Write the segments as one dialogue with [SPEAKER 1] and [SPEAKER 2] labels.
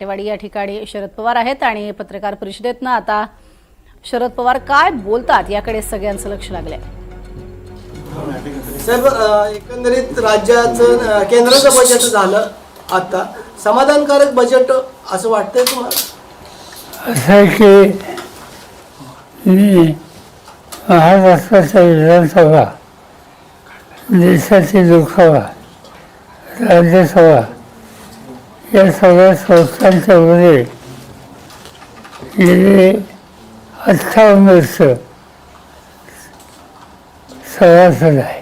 [SPEAKER 1] टेवाडी या ठिकाणी शरद पवार आहेत आणि पत्रकार परिषदेतनं आता शरद पवार काय बोलतात याकडे सगळ्यांचं लक्ष लागलंय.
[SPEAKER 2] साहेब अ, एकंदरीत राज्याचं केंद्राचं बजेट झालं आता. समाधानकारक बजेट असं वाटतंय तुम्हाला?
[SPEAKER 3] असं की मी महाराष्ट्राच्या विधानसभा देशाची लोकसभा राज्यसभा या सगळ्या संस्थांच्या मध्ये गेले अठ्ठावन्न वर्ष सभासद आहे.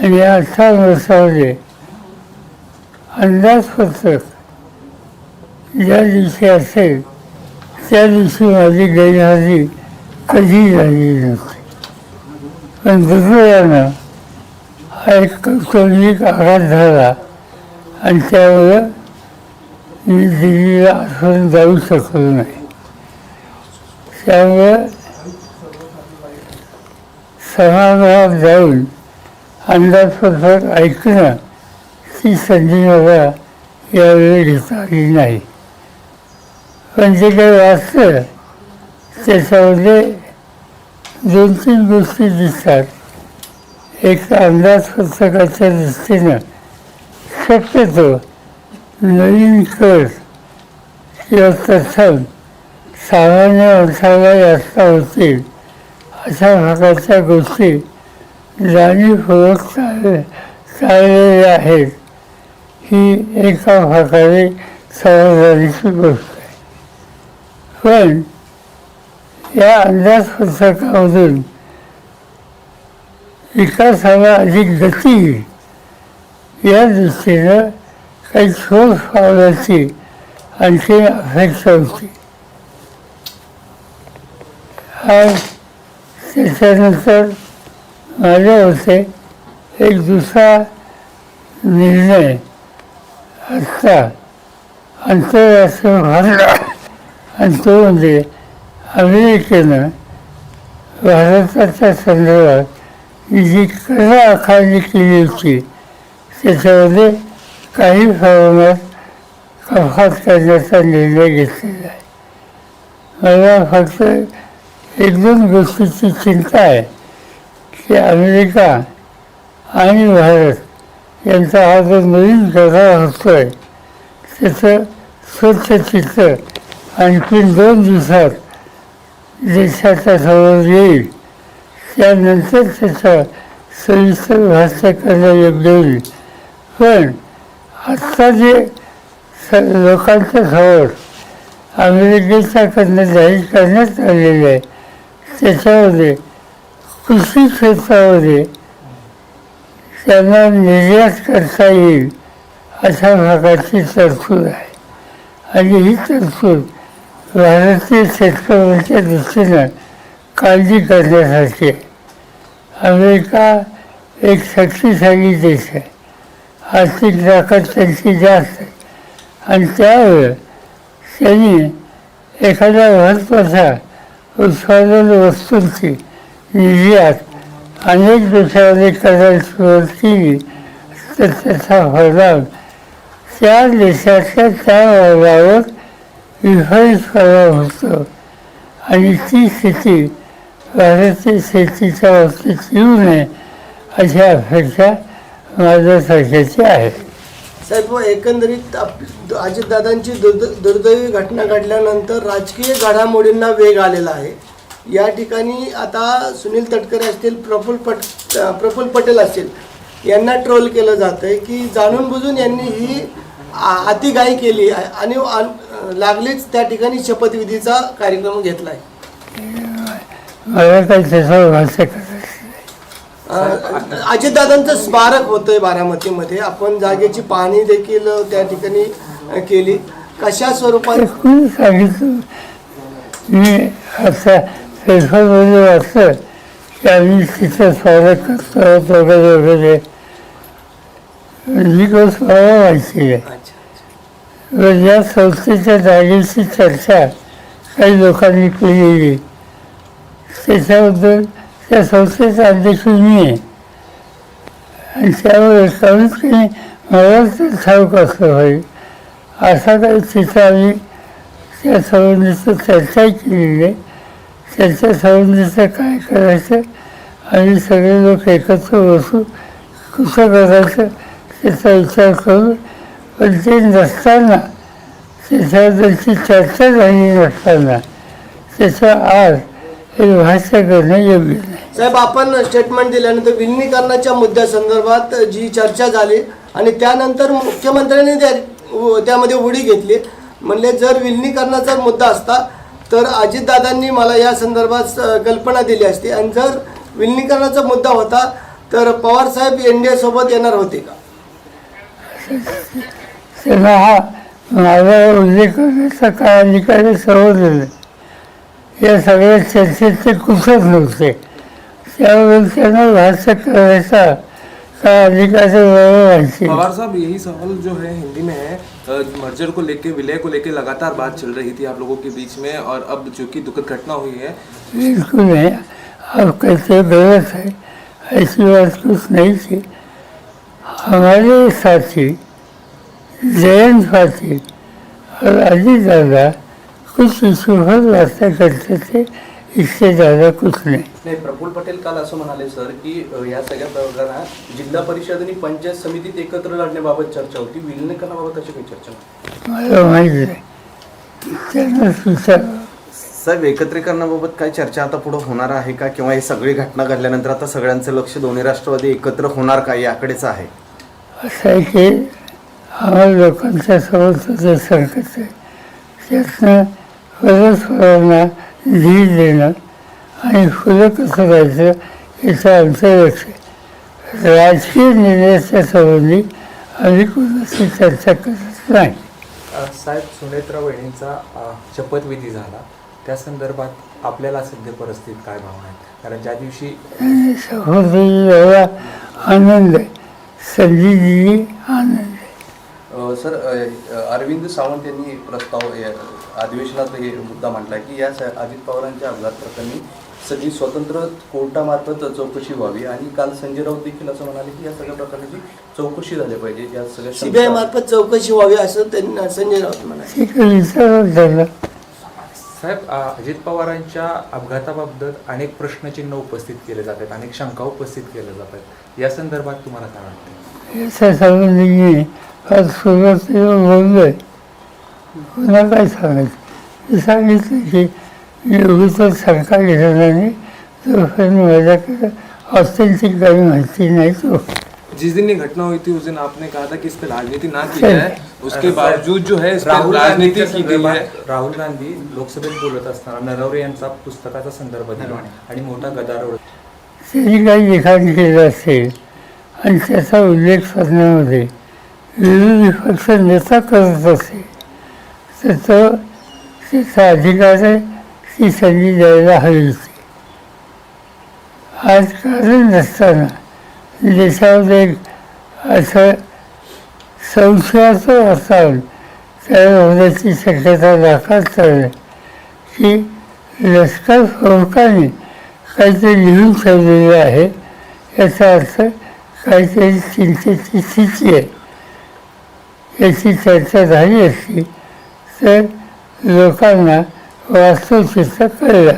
[SPEAKER 3] आणि या अठ्ठावन्न वर्षामध्ये अंदाजपत्रक ज्या दिवशी असेल त्या दिवशी माझी गैरहजी कधी झाली नव्हती. पण दुर्दैवानं हा एक कौटुंबिक आघात झाला. आणि त्यामुळं मी दिल्लीला आठवण जाऊ शकलो नाही. त्यामुळं सभागृहात जाऊन अंदाजपत्रक ऐकणं ती संधी मला यावेळी घेता आली नाही. पण जे काही वाचतं त्याच्यामध्ये दोन तीन गोष्टी दिसतात. एक अंदाजपत्रकाच्या दृष्टीनं शक्यतो नवीन कर किंवा कथन सामान्य माणसाला जास्त होतील अशा प्रकारच्या गोष्टी जाणीवपूर्वक चाल चाललेल्या आहेत. ही एका प्रकारे समाधानाची गोष्ट आहे. पण या अंदाजपत्रकामधून विकासाला अधिक गती येईल या दृष्टीनं काही ठोस पावलाची आणखी अपेक्षा होती. आज त्याच्यानंतर माझ्या होते एक दुसरा निर्णय. आता आंतरराष्ट्रीय भारला आणि तो म्हणजे अमेरिकेनं भारताच्या संदर्भात जी कला आकारणी केली होती त्याच्यामध्ये काही प्रमाणात कपात करण्याचा निर्णय घेतलेला आहे. मला फक्त एक दोन गोष्टीची चिंता आहे की अमेरिका आणि भारत यांचा हा जो नवीन करार होतोय त्याचं स्वच्छ चित्र आणखीन दोन दिवसात देशाच्या समोर येईल. त्यानंतर त्याचा सविस्तर भाष्य करणं योग्य होईल. पण आत्ता जे स लोकांच्या समोर अमेरिकेच्याकडनं जाहीर करण्यात आलेलं आहे त्याच्यामध्ये कृषी क्षेत्रामध्ये त्यांना निर्यात करता येईल अशा प्रकारची तरतूद आहे. आणि ही तरतूद भारतीय शेतकऱ्यांच्या दृष्टीनं काळजी करण्यासाठी अमेरिका एक शक्तिशाली देश आहे. आर्थिक ताकद त्यांची जास्त आणि त्यावेळेस त्यांनी एखाद्या महत्त्वाच्या उत्पादन वस्तूंची निर्यात अनेक देशामध्ये करायला सुरुवात केली. तर त्याचा फायदा त्या देशाच्या त्या वर्गावर विपरीत परिणाम होतो. आणि ती स्थिती भारतीय शेतीच्या बाबतीत येऊ नये अशा अपेक्षा माझ्यासारख्याची आहे.
[SPEAKER 2] साहेब एकंदरीत आप अजितदादांची दुर्द दुर्दैवी घटना घडल्यानंतर राजकीय घडामोडींना वेग आलेला आहे. या ठिकाणी आता सुनील तटकरे असतील प्रफुल्ल पट प्रफुल्ल पटेल असतील यांना ट्रोल केलं जातं आहे की जाणून बुजून यांनी ही आ- अतिघाई केली आहे आणि लागलीच त्या ठिकाणी शपथविधीचा कार्यक्रम घेतला आहे
[SPEAKER 3] मला काही त्याच्यावर भाष्य करायचं
[SPEAKER 2] अजितदादांचं स्मारक होतंय बारामतीमध्ये. आपण जागेची पाहणी देखील त्या ठिकाणी केली. कशा स्वरूपात?
[SPEAKER 3] कोणी सांगितलं? मी आता फेसबुकमध्ये वाचलं की आम्ही तिथं स्वागत करतो वगैरे वगैरे. ही गोष्ट मला माहिती आहे. व या संस्थेच्या जागेची चर्चा काही लोकांनी केलेली त्याच्याबद्दल त्या संस्थेचा अध्यक्ष मी आहे. आणि त्यामुळे कमीत कमी मला ठाऊक असलं पाहिजे असा काही चित्र आम्ही त्या संबंधीचं चर्चा केलेली आहे. त्याच्या संबंधीचं काय करायचं आणि सगळे लोक एकत्र बसू कसं करायचं त्याचा विचार करू पण ते नसताना त्याच्याबद्दलची चर्चा झाली नसताना त्याचा आज हे भाष्य करणं योग्य नाही.
[SPEAKER 2] साहेब आपण स्टेटमेंट दिल्यानंतर विलिनीकरणाच्या मुद्द्यासंदर्भात जी चर्चा झाली आणि त्यानंतर मुख्यमंत्र्यांनी त्या त्यामध्ये उडी घेतली. म्हणले जर विलिनीकरणाचा मुद्दा असता तर अजितदादांनी मला या संदर्भात कल्पना दिली असती. आणि जर विलिनीकरणाचा मुद्दा होता तर पवार साहेब एन डी सोबत येणार होते का?
[SPEAKER 3] हा माझा उल्लेख करण्याचा काय अधिकारी समजलेलं या सगळ्या चर्चेत ते कुठत नव्हते. त्यामुळे त्यांना भाष्य करायचा अधिकारी
[SPEAKER 4] पवार साहब यही सवाल जो है हिंदी में है मर्जर को लेके विलय को लेके लगातार बात चल रही थी आप लोगों के बीच में और अब जो कि दुखद घटना हुई है।
[SPEAKER 3] बिल्कुल नहीं आप हो गलत है ऐसी बात कुछ नहीं थी। हमारे साथी जयंत साथी और अजीत दादा कुछ इशू बातें करते थे इससे ज़्यादा कुछ नहीं
[SPEAKER 5] नाही प्रफुल्ल पटेल काल असं म्हणाले सर की या सगळ्या प्रकरणात जिल्हा परिषद आणि पंचायत समितीत एकत्र लढण्याबाबत चर्चा होती. विलिनीकरणाबाबत अशी काही चर्चा नाही.
[SPEAKER 3] मला माहीत नाही त्यांना सुचव
[SPEAKER 6] साहेब एकत्रीकरणाबाबत काय चर्चा आता पुढे होणार आहे का? किंवा ही सगळी घटना घडल्यानंतर आता सगळ्यांचं लक्ष दोन्ही राष्ट्रवादी एकत्र होणार का? याकडेच आहे.
[SPEAKER 3] असं आहे की आम्हाला लोकांच्या समोर संकट आहे. त्यातनं परस्परांना धीर देणं आणि फुलं कसं राहायचं याचं आमचं लक्ष आहे. राजकीय निर्णयाच्या संबंधी आम्ही कोणाशी चर्चा करत नाही.
[SPEAKER 7] साहेब सुनेत्रा वहिनींचा अ, शपथविधी झाला. त्या संदर्भात आपल्याला सध्या परिस्थितीत काय भावना आहेत? कारण ज्या दिवशी
[SPEAKER 3] एवढा आनंद आहे. संधीजी आनंद आहे.
[SPEAKER 5] सर अरविंद सावंत यांनी प्रस्ताव अधिवेशनात हे मुद्दा मांडला की या स- अजित पवारांच्या अपघात प्रकरणी सगळी स्वतंत्र कोर्टामार्फत चौकशी व्हावी आणि काल संजय राऊत देखील असं म्हणाले की या सगळ्या प्रकरणाची चौकशी झाली पाहिजे. या सगळ्या
[SPEAKER 2] सीबीआय मार्फत चौकशी व्हावी असं त्यांनी संजय राऊत म्हणाले.
[SPEAKER 7] साहेब अजित पवारांच्या अपघाताबाबत अनेक प्रश्नचिन्ह उपस्थित केले जातात अनेक शंका उपस्थित केल्या जातात या संदर्भात तुम्हाला काय वाटतं?
[SPEAKER 3] मी आज सुरुवातीला बोललोय पुन्हा काय सांगायचं. मी सांगितलं की नाही. जोपर्यंत माझ्याकडे ऑथेंटिक काही माहिती नाही तो.
[SPEAKER 4] जिस दिन ये घटना हुई थी उस दिन आपने कहा था कि इस पर राजनीति ना की जाए। उसके बावजूद जो है इस पर
[SPEAKER 7] राहुल
[SPEAKER 4] राजनीति की गई है।
[SPEAKER 7] राहुल गांधी लोकसभेत बोलत असताना नरवरे यांचा पुस्तकाचा संदर्भ दिला आणि मोठा गदारोळ
[SPEAKER 3] त्यांनी काही लिखाण केलं असेल आणि त्याचा उल्लेख करण्यामध्ये विरोधी पक्ष नेता करत असेल. तर तो अधिकार ती संधी द्यायला हवी होती. आज कारण नसताना देशामध्ये एक असं संशयाचं वातावरण तयार होण्याची शक्यता दाखवत चालली की लष्कर प्रमुखांनी काहीतरी लिहून ठेवलेलं आहे याचा अर्थ काहीतरी चिंतेची स्थिती आहे. याची चर्चा झाली असती तर लोकांना वास्तवचित्र कळलं.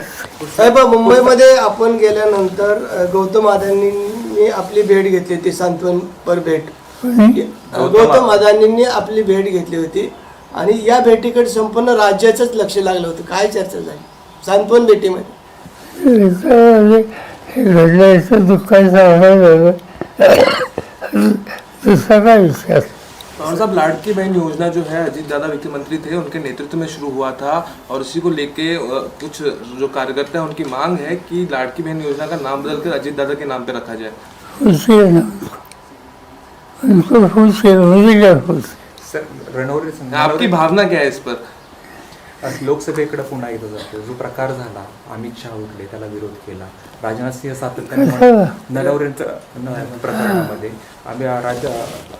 [SPEAKER 2] साहेब मुंबईमध्ये आपण गेल्यानंतर अ, गौतम अदानींनी आपली भेट घेतली होती सांत्वनपर भेट. गौतम अदानींनी आपली भेट घेतली होती आणि या भेटीकडे संपूर्ण राज्याचंच लक्ष लागलं होतं. काय चर्चा झाली? सांत्वन भेटीमध्ये.
[SPEAKER 3] हे घडलं याचं दुःखाचं झालं दुसरा काय विचार
[SPEAKER 4] पवार साहब लाड़की बहन योजना जो है अजीत दादा वित्त मंत्री थे उनके नेतृत्व में शुरू हुआ था और उसी को लेके कुछ जो कार्यकर्ता है उनकी मांग है कि लाड़की बहन योजना का नाम बदलकर अजीत दादा के नाम पे रखा जाए।
[SPEAKER 3] उनको
[SPEAKER 4] आपकी भावना क्या है इस पर?
[SPEAKER 7] लोकसभेकडे पुन्हा एकदा जातो. जो प्रकार झाला अमित शहा उठले त्याला विरोध केला. राजनाथ सिंह सातत्याने नरवरेंचं प्रकरणामध्ये. आम्ही राज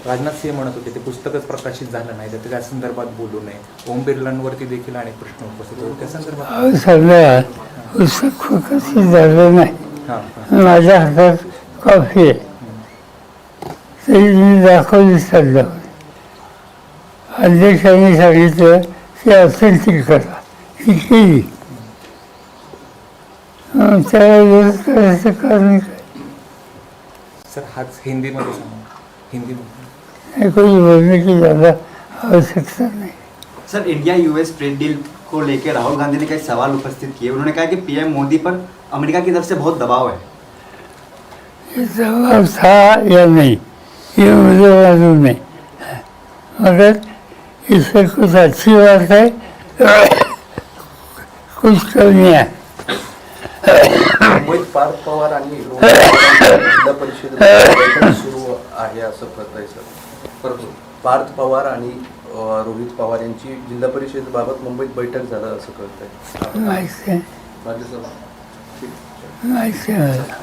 [SPEAKER 7] राजनाथ सिंह म्हणत होते ते पुस्तकच प्रकाशित झालं नाही तर त्या संदर्भात बोलू नये. ओम बिर्लांवरती देखील अनेक प्रश्न उपस्थित होते. त्या संदर्भात
[SPEAKER 3] पुस्तक झालं नाही. माझ्या हातात कॉफी आहे. तरी मी दाखवली सध्या अध्यक्षांनी सांगितलं कारण काय
[SPEAKER 7] सर हाच हिंदीमध्ये सांगा हिंदीमध्ये
[SPEAKER 3] हे कोणी की ज्याला आवश्यकता नाही।
[SPEAKER 8] Sir India US trade deal को लेकर राहुल गांधी ने कई सवाल उपस्थित किए। उन्होंने कहा कि पीएम मोदी पर अमेरिका की तरफ़ से बहुत दबाव है।
[SPEAKER 3] ये था या नहीं ये मुझे मालूम नहीं मगर इससे कुछ अच्छी बात है कुछ कमियाँ
[SPEAKER 5] मुंबईत पार्थ पवार आणि जिल्हा परिषद बैठक सुरू आहे असं कळत आहे सर. परंतु पार्थ पवार आणि अं, रोहित पवार यांची जिल्हा परिषदेबाबत मुंबईत बैठक झालं असं कळत आहे
[SPEAKER 3] माहिती आहे
[SPEAKER 5] राज्यसभा
[SPEAKER 3] माहिती आहे मला.